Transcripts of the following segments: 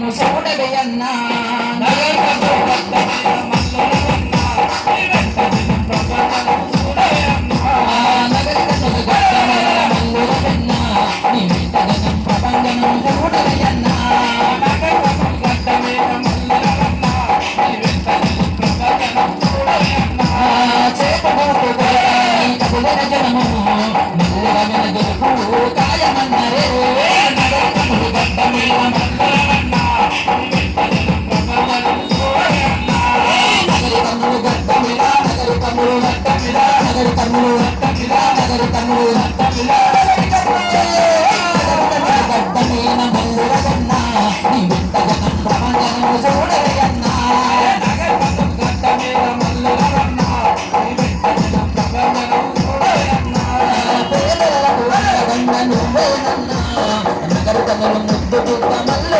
నన్ను చూడవే అన్నా నగర మల్లె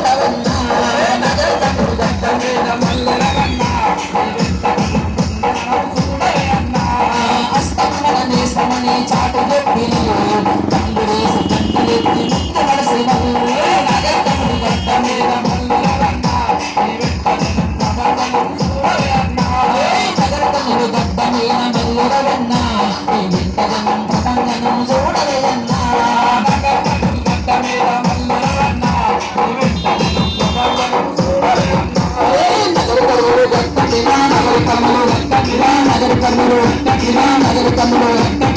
కన్నులు నకిలా నగలు కన్నులు.